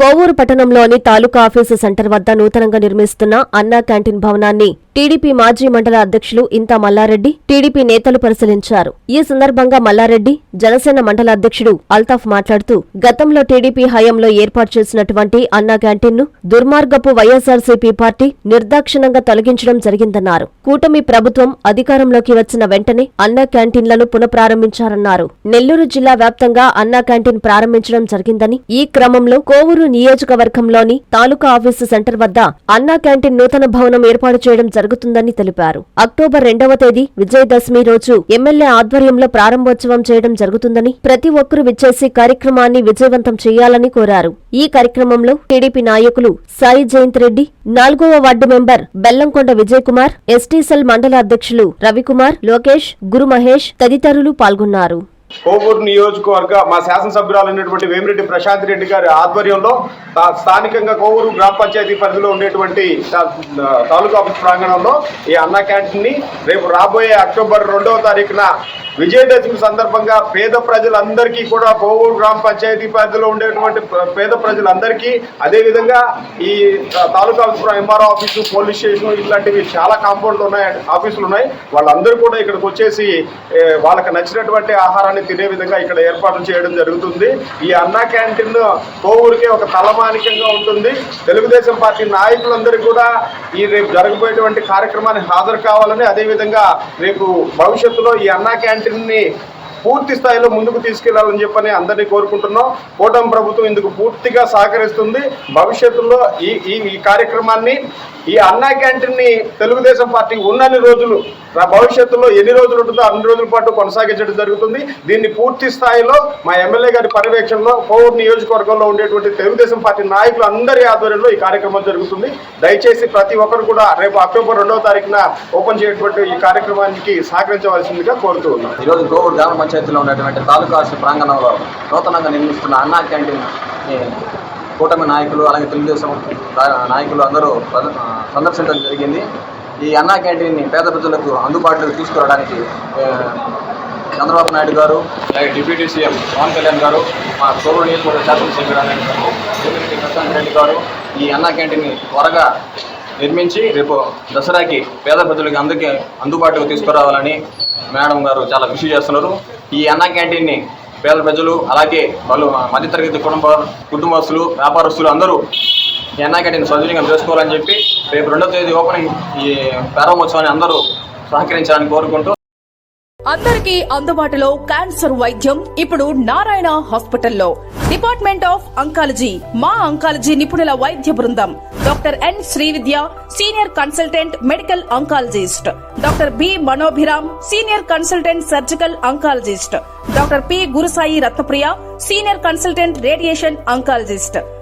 కోవూరు పట్టణంలోని తాలూకా office centre వద్ద నూతనంగా నిర్మిస్తున్న అన్నా క్యాంటీన్ భవనాన్ని టీడీపీ మాజీ మండల అధ్యక్షులు ఇంతా మల్లారెడ్డి టీడీపీ నేతలు పరిశీలించారు. ఈ సందర్భంగా మల్లారెడ్డి జనసేన మండల అధ్యక్షుడు అల్తాఫ్ మాట్లాడుతూ గతంలో టీడీపీ హయాంలో ఏర్పాటు చేసినటువంటి అన్నా క్యాంటీన్ను దుర్మార్గపు వైఎస్ఆర్సీపీ పార్టీ నిర్దాక్షిణంగా తొలగించడం జరిగిందన్నారు. కూటమి ప్రభుత్వం అధికారంలోకి వచ్చిన వెంటనే అన్నా క్యాంటీన్లను పునఃప్రారంభించారన్నారు. నెల్లూరు జిల్లా వ్యాప్తంగా అన్నా క్యాంటీన్ ప్రారంభించడం జరిగిందని ఈ క్రమంలో కోవూరు నియోజకవర్గంలోని తాలూకా ఆఫీసు సెంటర్ వద్ద అన్నా క్యాంటీన్ నూతన భవనం ఏర్పాటు చేయడం జరుగుతుందని తెలిపారు. అక్టోబర్ రెండవ తేదీ విజయదశమి రోజు ఎమ్మెల్యే ఆధ్వర్యంలో ప్రారంభోత్సవం చేయడం జరుగుతుందని ప్రతి ఒక్కరూ విచ్చేసి కార్యక్రమాన్ని విజయవంతం చేయాలని కోరారు. ఈ కార్యక్రమంలో టీడీపీ నాయకులు సాయి జయంత్ రెడ్డి నాలుగవ ward member Bellamkonda Vijay Kumar ST cell మండల అధ్యక్షులు రవికుమార్ లోకేష్ గురు మహేష్ తదితరులు పాల్గొన్నారు. కోవూరు నియోజకవర్గ మా శాసనసభ్యురాలైనటువంటి వేమిరెడ్డి ప్రశాంత్ రెడ్డి గారి ఆధ్వర్యంలో స్థానికంగా కోవూరు గ్రామ పంచాయతీ పరిధిలో ఉండేటువంటి తాలూకా ఆఫీస్ ప్రాంగణంలో ఈ అన్న క్యాంటీన్ని రేపు రాబోయే అక్టోబర్ రెండవ తారీఖున విజయదశమి సందర్భంగా పేద ప్రజలందరికీ కూడా కోవూరు గ్రామ పంచాయతీ పరిధిలో ఉండేటువంటి పేద ప్రజలందరికీ అదేవిధంగా ఈ taluka MRO office police station ఇలాంటివి చాలా కాంపౌండ్లు ఉన్నాయి ఆఫీసులు ఉన్నాయి. వాళ్ళందరూ కూడా ఇక్కడికి వచ్చేసి వాళ్ళకి నచ్చినటువంటి ఆహారాన్ని తినే విధంగా ఇక్కడ ఏర్పాట్లు చేయడం జరుగుతుంది. ఈ అన్నా క్యాంటీన్ కోవూరుకే ఒక తలమానికంగా ఉంటుంది. తెలుగుదేశం పార్టీ నాయకులందరూ కూడా ఈ రేపు జరగబోయేటువంటి కార్యక్రమానికి హాజరు కావాలని అదేవిధంగా రేపు భవిష్యత్తులో ఈ అన్నా క్యాంటీన్ క్యాంటీన్ని పూర్తి స్థాయిలో ముందుకు తీసుకెళ్ళాలని చెప్పని అందరినీ కోరుకుంటున్నాం. కూటమి ప్రభుత్వం ఇందుకు పూర్తిగా సహకరిస్తుంది. భవిష్యత్తులో ఈ ఈ ఈ కార్యక్రమాన్ని ఈ అన్నా క్యాంటీన్ని తెలుగుదేశం పార్టీ ఉన్నన్ని రోజులు రా- భవిష్యత్తులో ఎన్ని రోజులు ఉంటుందో అన్ని రోజుల పాటు కొనసాగించడం జరుగుతుంది. దీన్ని పూర్తి స్థాయిలో మా ఎమ్మెల్యే గారి పర్యవేక్షణలో కోవూరు నియోజకవర్గంలో ఉండేటువంటి తెలుగుదేశం పార్టీ నాయకులు అందరి ఆధ్వర్యంలో ఈ కార్యక్రమం జరుగుతుంది. దయచేసి ప్రతి ఒక్కరు కూడా రేపు అక్టోబర్ రెండవ తారీఖున ఓపెన్ చేయటువంటి ఈ కార్యక్రమానికి సహకరించవలసిందిగా కోరుతూ ఉన్నాం. ఈరోజు గోవూరు గ్రామ పంచాయతీలో ఉన్నటువంటి తాలూకా ప్రాంగణంలో నూతనంగా నిర్మిస్తున్న అన్నా క్యాంటీన్ కూటమి నాయకులు అలాగే తెలుగుదేశం నాయకులు అందరూ సందర్శించడం జరిగింది. ఈ అన్నా క్యాంటీన్ని పేద ప్రజలకు అందుబాటులోకి తీసుకురావడానికి చంద్రబాబు నాయుడు గారు అలాగే డిప్యూటీ సీఎం పవన్ కళ్యాణ్ గారు మా గోవూరు నియోజకవర్గ శాసనసభ్యుడు అనేటువంటి ప్రశాంత్ రెడ్డి గారు ఈ అన్నా క్యాంటీన్ని త్వరగా నిర్మించి రేపు దసరాకి పేద ప్రజలకి అందుకే అందుబాటులోకి తీసుకురావాలని మేడం గారు చాలా కృషి చేస్తున్నారు. ఈ అన్నా క్యాంటీన్ని పేద ప్రజలు అలాగే వాళ్ళు మధ్యతరగతి కుటుంబ కుటుంబస్తులు వ్యాపారస్తులు అందరూ ఈ సద్వినియోగం చేసుకోవాలని చెప్పి రేపు రెండో తేదీ ఓపెనింగ్ ఈ ప్రారంభోత్సవాన్ని అందరూ సహకరించాలని కోరుకుంటూ అందరికీ అందుబాటులో క్యాన్సర్ వైద్యం ఇప్పుడు నారాయణ హాస్పిటల్లో. డిపార్ట్మెంట్ ఆఫ్ అంకాలజీ మా అంకాలజీ నిపుణుల వైద్య బృందం. Doctor N Srividya senior consultant medical oncologist. Doctor B Manobhiram senior consultant surgical oncologist. Doctor P Gurusai Ratnapriya senior consultant radiation oncologist.